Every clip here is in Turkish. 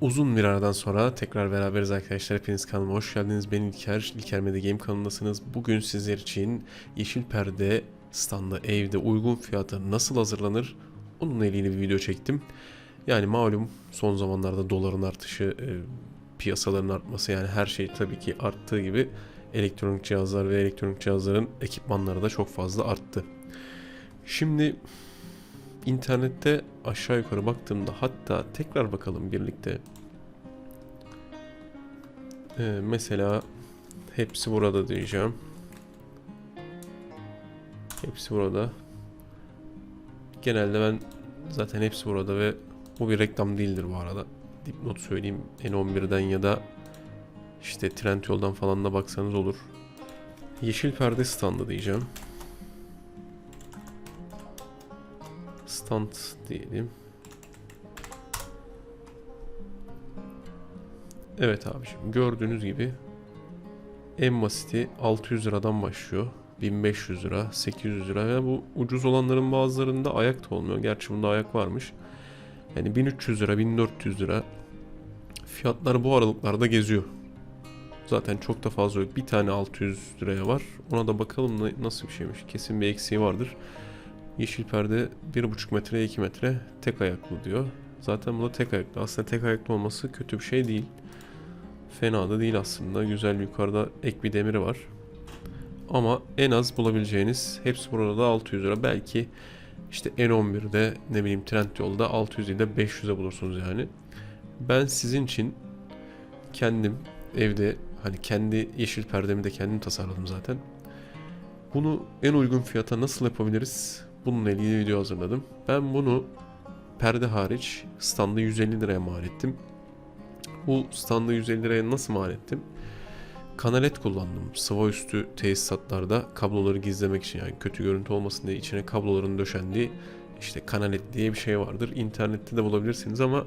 Uzun bir aradan sonra tekrar beraberiz arkadaşlar. Hepiniz kanalıma hoş geldiniz. Ben İlker. İlker Media Game kanalındasınız. Bugün sizler için yeşil perde standı evde uygun fiyata nasıl hazırlanır? Onunla ilgili bir video çektim. Yani malum son zamanlarda doların artışı, e, piyasaların artması yani her şey tabii ki arttığı gibi elektronik cihazlar ve elektronik cihazların ekipmanları da çok fazla arttı. Şimdi internette aşağı yukarı baktığımda hatta tekrar bakalım birlikte. Ee, mesela hepsi burada diyeceğim. Hepsi burada. Genelde ben zaten hepsi burada ve bu bir reklam değildir bu arada. Dipnot söyleyeyim N11'den ya da işte Trendyol'dan falan da baksanız olur. Yeşil perde standı diyeceğim. Stand diyelim. Evet abiciğim gördüğünüz gibi en basiti 600 liradan başlıyor. 1500 lira, 800 lira ve bu ucuz olanların bazılarında ayak da olmuyor. Gerçi bunda ayak varmış. Yani 1300 lira, 1400 lira fiyatlar bu aralıklarda geziyor. Zaten çok da fazla yok. Bir tane 600 liraya var. Ona da bakalım na- nasıl bir şeymiş. Kesin bir eksiği vardır. Yeşil perde 1,5 metre 2 metre tek ayaklı diyor. Zaten bu da tek ayaklı. Aslında tek ayaklı olması kötü bir şey değil. Fena da değil aslında. Güzel yukarıda ek bir demiri var. Ama en az bulabileceğiniz hepsi burada da 600 lira. Belki işte N11'de ne bileyim Trendyol'da 600 ile 500'e bulursunuz yani. Ben sizin için kendim evde hani kendi yeşil perdemi de kendim tasarladım zaten. Bunu en uygun fiyata nasıl yapabiliriz? Bununla ilgili video hazırladım. Ben bunu perde hariç standı 150 liraya mal ettim. Bu standı 150 liraya nasıl mal ettim? Kanalet kullandım. Sıva üstü tesisatlarda kabloları gizlemek için yani kötü görüntü olmasın diye içine kabloların döşendiği işte kanalet diye bir şey vardır. İnternette de bulabilirsiniz ama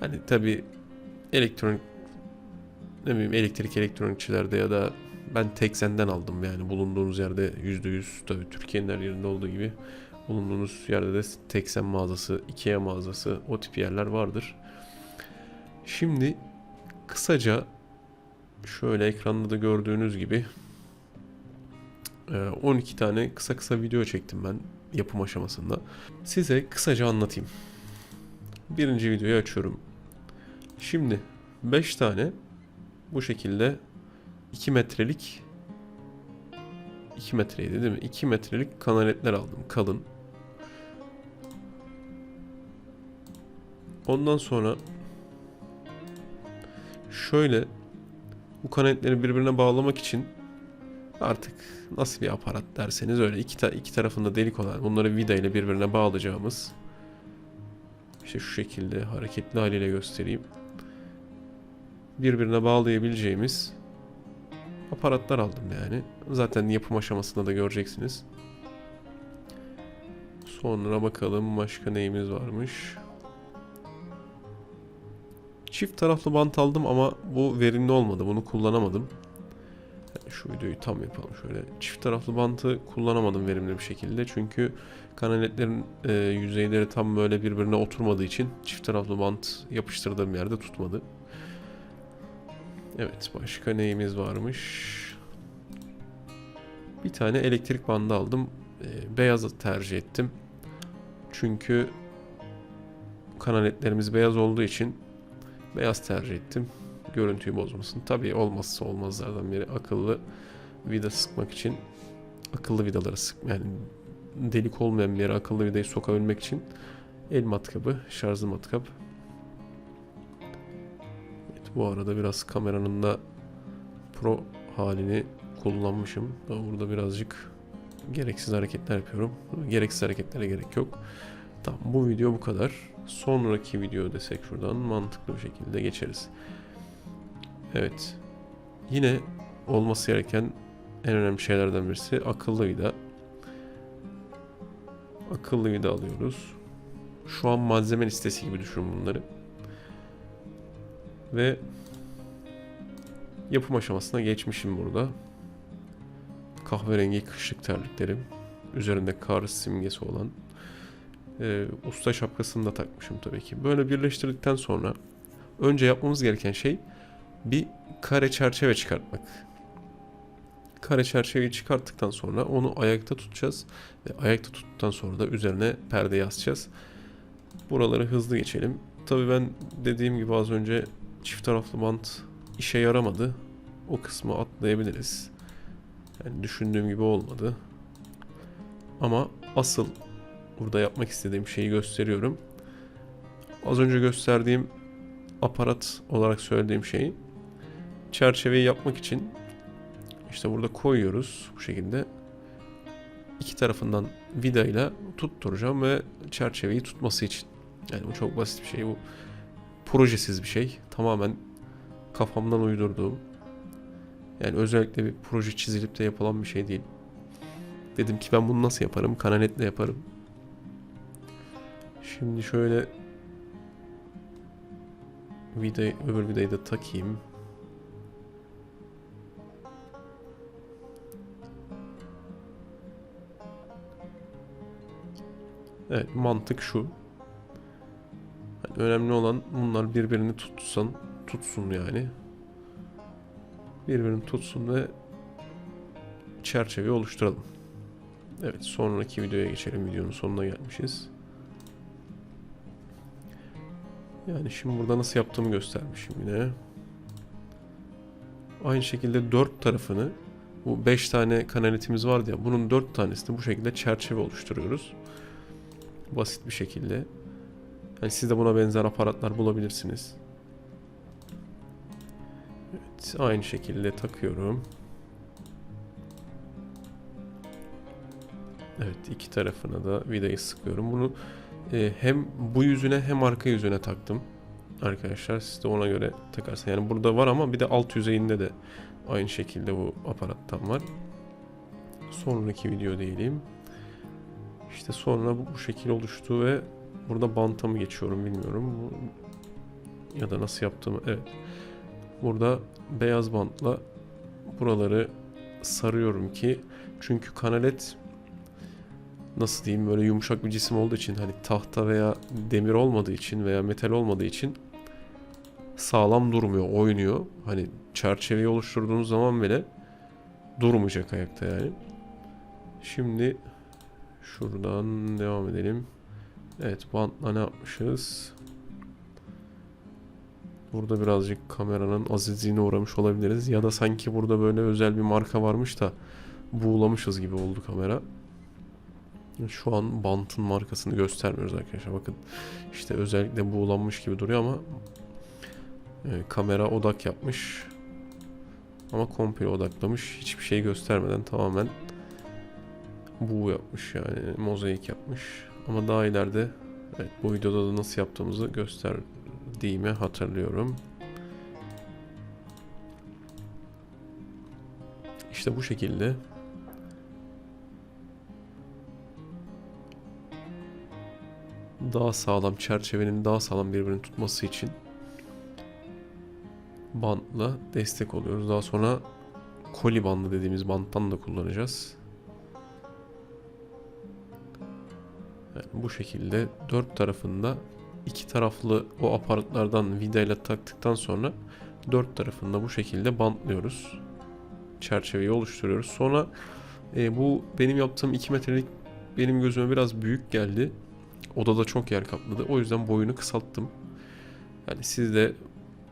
hani tabi elektronik ne bileyim elektrik elektronikçilerde ya da ben Teksen'den aldım yani bulunduğunuz yerde %100 tabii Türkiye'nin her yerinde olduğu gibi bulunduğunuz yerde de Teksen mağazası, Ikea mağazası o tip yerler vardır. Şimdi kısaca şöyle ekranda da gördüğünüz gibi e, 12 tane kısa kısa video çektim ben yapım aşamasında. Size kısaca anlatayım. Birinci videoyu açıyorum. Şimdi 5 tane bu şekilde 2 metrelik 2 metreydi değil mi? 2 metrelik kanaletler aldım kalın. Ondan sonra şöyle bu kanetleri birbirine bağlamak için artık nasıl bir aparat derseniz öyle iki, ta- iki tarafında delik olan bunları vida ile birbirine bağlayacağımız işte şu şekilde hareketli haliyle göstereyim. Birbirine bağlayabileceğimiz aparatlar aldım yani. Zaten yapım aşamasında da göreceksiniz. Sonra bakalım başka neyimiz varmış. Çift taraflı bant aldım ama bu verimli olmadı. Bunu kullanamadım. Şu videoyu tam yapalım şöyle. Çift taraflı bantı kullanamadım verimli bir şekilde. Çünkü kanaletlerin e, yüzeyleri tam böyle birbirine oturmadığı için çift taraflı bant yapıştırdığım yerde tutmadı. Evet başka neyimiz varmış? Bir tane elektrik bandı aldım. E, beyazı tercih ettim. Çünkü kanaletlerimiz beyaz olduğu için beyaz tercih ettim. Görüntüyü bozmasın. Tabii olmazsa olmazlardan biri akıllı vida sıkmak için akıllı vidaları sık yani delik olmayan bir yere akıllı vidayı sokabilmek için el matkabı, şarjlı matkap. Bu arada biraz kameranın da pro halini kullanmışım. Burada birazcık gereksiz hareketler yapıyorum. Gereksiz hareketlere gerek yok. Tamam bu video bu kadar. Sonraki video desek şuradan mantıklı bir şekilde geçeriz. Evet. Yine olması gereken en önemli şeylerden birisi akıllı vida. Akıllı vida alıyoruz. Şu an malzeme listesi gibi düşünün bunları. Ve yapım aşamasına geçmişim burada. Kahverengi kışlık terliklerim. Üzerinde kar simgesi olan e, usta şapkasını da takmışım tabii ki. Böyle birleştirdikten sonra önce yapmamız gereken şey bir kare çerçeve çıkartmak. Kare çerçeveyi çıkarttıktan sonra onu ayakta tutacağız. Ve ayakta tuttuktan sonra da üzerine perde yazacağız. Buraları hızlı geçelim. Tabii ben dediğim gibi az önce çift taraflı bant işe yaramadı. O kısmı atlayabiliriz. Yani düşündüğüm gibi olmadı. Ama asıl burada yapmak istediğim şeyi gösteriyorum. Az önce gösterdiğim aparat olarak söylediğim şeyi çerçeveyi yapmak için işte burada koyuyoruz bu şekilde. İki tarafından vidayla tutturacağım ve çerçeveyi tutması için. Yani bu çok basit bir şey. Bu projesiz bir şey. Tamamen kafamdan uydurduğum. Yani özellikle bir proje çizilip de yapılan bir şey değil. Dedim ki ben bunu nasıl yaparım? Kananetle yaparım. Şimdi şöyle vidayı, öbür vidayı da takayım. Evet mantık şu. Önemli olan bunlar birbirini tutsan tutsun yani. Birbirini tutsun ve çerçeveyi oluşturalım. Evet sonraki videoya geçelim. Videonun sonuna gelmişiz. Yani şimdi burada nasıl yaptığımı göstermişim yine. Aynı şekilde dört tarafını bu beş tane kanaletimiz vardı ya bunun dört tanesini bu şekilde çerçeve oluşturuyoruz. Basit bir şekilde. Yani siz de buna benzer aparatlar bulabilirsiniz. Evet, aynı şekilde takıyorum. Evet, iki tarafına da vidayı sıkıyorum. Bunu e, hem bu yüzüne hem arka yüzüne taktım. Arkadaşlar siz de ona göre takarsın. Yani burada var ama bir de alt yüzeyinde de aynı şekilde bu aparattan var. Sonraki video diyelim. İşte sonra bu, bu şekil oluştu ve burada banta mı geçiyorum bilmiyorum. Ya da nasıl yaptığımı. Evet. Burada beyaz bantla buraları sarıyorum ki çünkü kanalet nasıl diyeyim böyle yumuşak bir cisim olduğu için hani tahta veya demir olmadığı için veya metal olmadığı için sağlam durmuyor, oynuyor. Hani çerçeveyi oluşturduğunuz zaman bile durmayacak ayakta yani. Şimdi şuradan devam edelim. Evet bantla ne yapmışız? Burada birazcık kameranın azizliğine uğramış olabiliriz. Ya da sanki burada böyle özel bir marka varmış da buğulamışız gibi oldu kamera. Şu an bantın markasını göstermiyoruz arkadaşlar. Bakın işte özellikle buğulanmış gibi duruyor ama e, kamera odak yapmış. Ama komple odaklamış. Hiçbir şey göstermeden tamamen buğu yapmış yani mozaik yapmış. Ama daha ileride evet, bu videoda da nasıl yaptığımızı gösterdiğimi hatırlıyorum. İşte bu şekilde daha sağlam çerçevenin daha sağlam birbirini tutması için bantla destek oluyoruz. Daha sonra koli bandı dediğimiz banttan da kullanacağız. Bu şekilde dört tarafında iki taraflı o aparatlardan vidayla taktıktan sonra dört tarafında bu şekilde bantlıyoruz. Çerçeveyi oluşturuyoruz. Sonra e, bu benim yaptığım 2 metrelik benim gözüme biraz büyük geldi. Odada çok yer kapladı. O yüzden boyunu kısalttım. Yani siz de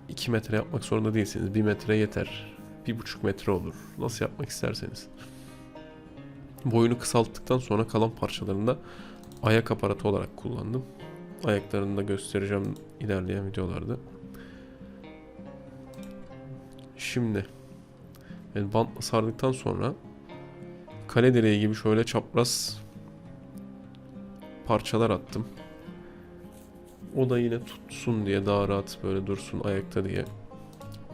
2 metre yapmak zorunda değilsiniz. 1 metre yeter. 1,5 metre olur. Nasıl yapmak isterseniz. Boyunu kısalttıktan sonra kalan parçalarını da ayak aparatı olarak kullandım. Ayaklarını da göstereceğim ilerleyen videolarda. Şimdi yani bantla sardıktan sonra kale direği gibi şöyle çapraz parçalar attım. O da yine tutsun diye daha rahat böyle dursun ayakta diye.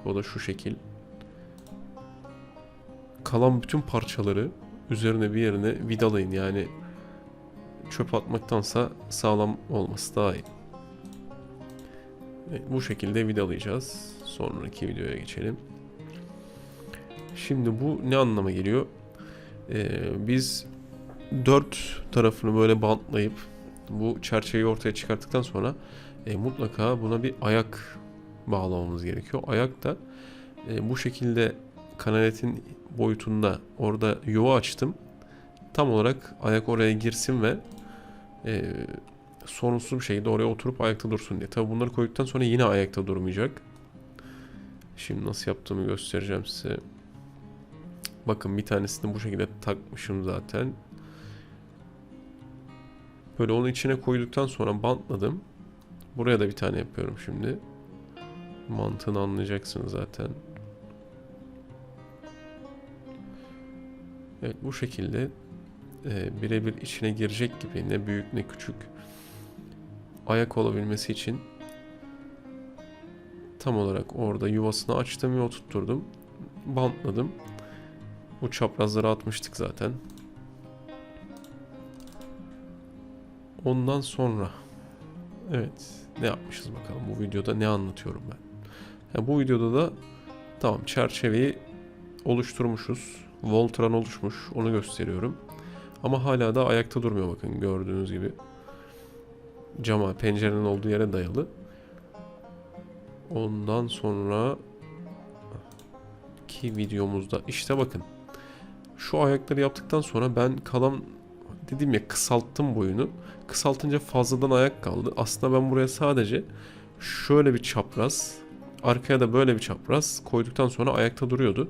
O da şu şekil. Kalan bütün parçaları üzerine bir yerine vidalayın yani çöp atmaktansa sağlam olması daha iyi. Evet, bu şekilde vidalayacağız. Sonraki videoya geçelim. Şimdi bu ne anlama geliyor? Ee, biz dört tarafını böyle bantlayıp bu çerçeveyi ortaya çıkarttıktan sonra e, mutlaka buna bir ayak bağlamamız gerekiyor. Ayak da e, bu şekilde kanaletin boyutunda orada yuva açtım. Tam olarak ayak oraya girsin ve e, sorunsuz bir şekilde oraya oturup ayakta dursun diye. Tabi bunları koyduktan sonra yine ayakta durmayacak. Şimdi nasıl yaptığımı göstereceğim size. Bakın bir tanesini bu şekilde takmışım zaten. Böyle onun içine koyduktan sonra bantladım. Buraya da bir tane yapıyorum şimdi. Mantığını anlayacaksınız zaten. Evet bu şekilde e, birebir içine girecek gibi ne büyük ne küçük ayak olabilmesi için tam olarak orada yuvasını açtım ve oturtturdum. Bantladım. Bu çaprazları atmıştık zaten. Ondan sonra evet ne yapmışız bakalım bu videoda ne anlatıyorum ben. Ya bu videoda da tamam çerçeveyi oluşturmuşuz. Voltran oluşmuş onu gösteriyorum. Ama hala da ayakta durmuyor bakın gördüğünüz gibi. Cama pencerenin olduğu yere dayalı. Ondan sonra ki videomuzda işte bakın şu ayakları yaptıktan sonra ben kalan dedim ya kısalttım boyunu. Kısaltınca fazladan ayak kaldı. Aslında ben buraya sadece şöyle bir çapraz, arkaya da böyle bir çapraz koyduktan sonra ayakta duruyordu.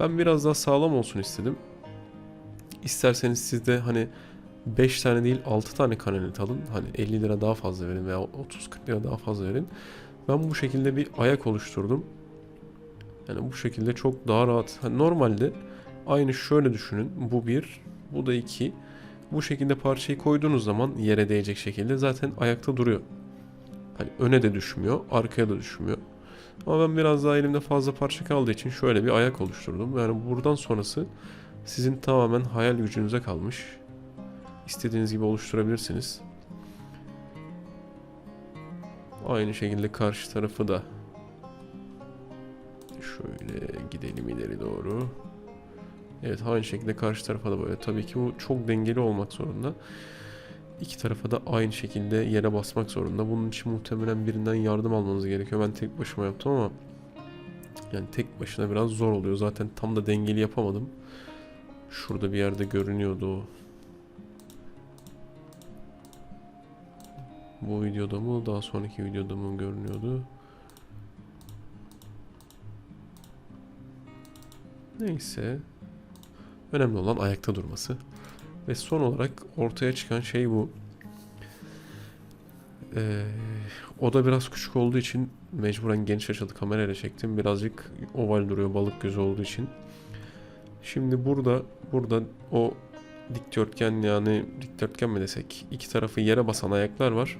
Ben biraz daha sağlam olsun istedim. İsterseniz siz de hani 5 tane değil 6 tane kanalit alın. Hani 50 lira daha fazla verin veya 30-40 lira daha fazla verin. Ben bu şekilde bir ayak oluşturdum. Yani bu şekilde çok daha rahat. Hani normalde aynı şöyle düşünün. Bu bir, bu da iki. Bu şekilde parçayı koyduğunuz zaman yere değecek şekilde zaten ayakta duruyor. Hani öne de düşmüyor, arkaya da düşmüyor. Ama ben biraz daha elimde fazla parça kaldığı için şöyle bir ayak oluşturdum. Yani buradan sonrası sizin tamamen hayal gücünüze kalmış. İstediğiniz gibi oluşturabilirsiniz. Aynı şekilde karşı tarafı da şöyle gidelim ileri doğru. Evet aynı şekilde karşı tarafa da böyle. Tabii ki bu çok dengeli olmak zorunda. İki tarafa da aynı şekilde yere basmak zorunda. Bunun için muhtemelen birinden yardım almanız gerekiyor. Ben tek başıma yaptım ama yani tek başına biraz zor oluyor. Zaten tam da dengeli yapamadım. Şurada bir yerde görünüyordu o. Bu videoda mı daha sonraki videoda mı görünüyordu? Neyse. Önemli olan ayakta durması. Ve son olarak ortaya çıkan şey bu. Ee, o da biraz küçük olduğu için mecburen geniş açılı kamerayla çektim. Birazcık oval duruyor balık gözü olduğu için. Şimdi burada burada o dikdörtgen yani dikdörtgen mi desek iki tarafı yere basan ayaklar var.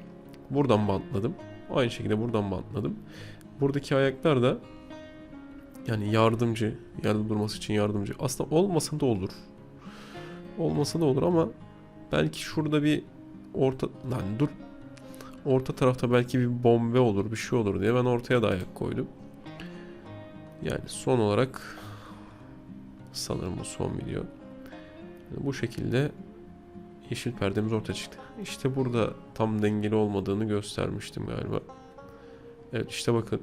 Buradan bantladım. Aynı şekilde buradan bantladım. Buradaki ayaklar da yani yardımcı, yerde durması için yardımcı. Aslında olmasa da olur. Olmasa da olur ama belki şurada bir orta lan dur. Orta tarafta belki bir bombe olur, bir şey olur diye ben ortaya da ayak koydum. Yani son olarak sanırım bu son video. Bu şekilde yeşil perdemiz ortaya çıktı. İşte burada tam dengeli olmadığını göstermiştim galiba. Evet işte bakın.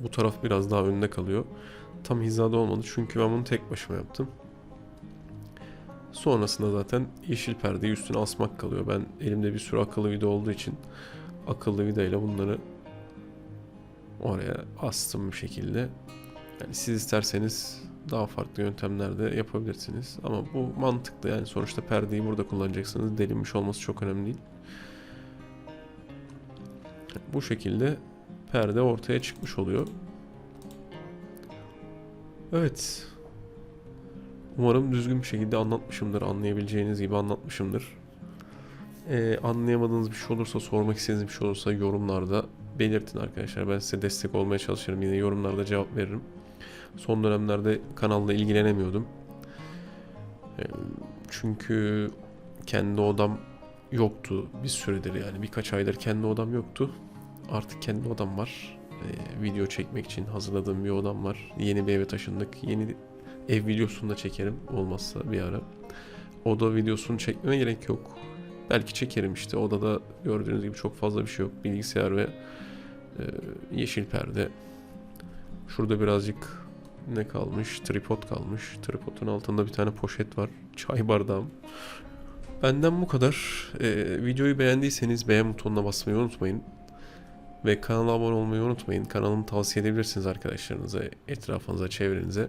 Bu taraf biraz daha önde kalıyor. Tam hizada olmadı çünkü ben bunu tek başıma yaptım. Sonrasında zaten yeşil perdeyi üstüne asmak kalıyor. Ben elimde bir sürü akıllı vida olduğu için akıllı vida ile bunları oraya astım bir şekilde. Yani siz isterseniz daha farklı yöntemlerde yapabilirsiniz. Ama bu mantıklı yani sonuçta perdeyi burada kullanacaksınız. Delinmiş olması çok önemli değil. Bu şekilde perde ortaya çıkmış oluyor. Evet. Umarım düzgün bir şekilde anlatmışımdır. Anlayabileceğiniz gibi anlatmışımdır. Ee, anlayamadığınız bir şey olursa, sormak istediğiniz bir şey olursa yorumlarda belirtin arkadaşlar. Ben size destek olmaya çalışırım. Yine yorumlarda cevap veririm. Son dönemlerde kanalla ilgilenemiyordum. Ee, çünkü kendi odam yoktu bir süredir yani birkaç aydır kendi odam yoktu. Artık kendi odam var. Ee, video çekmek için hazırladığım bir odam var. Yeni bir eve taşındık. Yeni ev videosunu da çekerim olmazsa bir ara. Oda videosunu çekmeme gerek yok. Belki çekerim işte. Odada gördüğünüz gibi çok fazla bir şey yok. Bilgisayar ve Ee, yeşil perde. Şurada birazcık ne kalmış? Tripod kalmış. Tripodun altında bir tane poşet var. Çay bardağım. Benden bu kadar. Ee, videoyu beğendiyseniz beğen butonuna basmayı unutmayın. Ve kanala abone olmayı unutmayın. Kanalımı tavsiye edebilirsiniz arkadaşlarınıza, etrafınıza, çevrenize.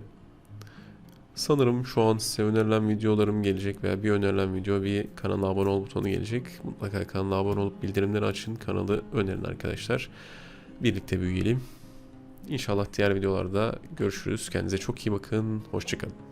Sanırım şu an size önerilen videolarım gelecek veya bir önerilen video bir kanala abone ol butonu gelecek. Mutlaka kanala abone olup bildirimleri açın. Kanalı önerin arkadaşlar. Birlikte büyüyelim. İnşallah diğer videolarda görüşürüz. Kendinize çok iyi bakın. Hoşçakalın.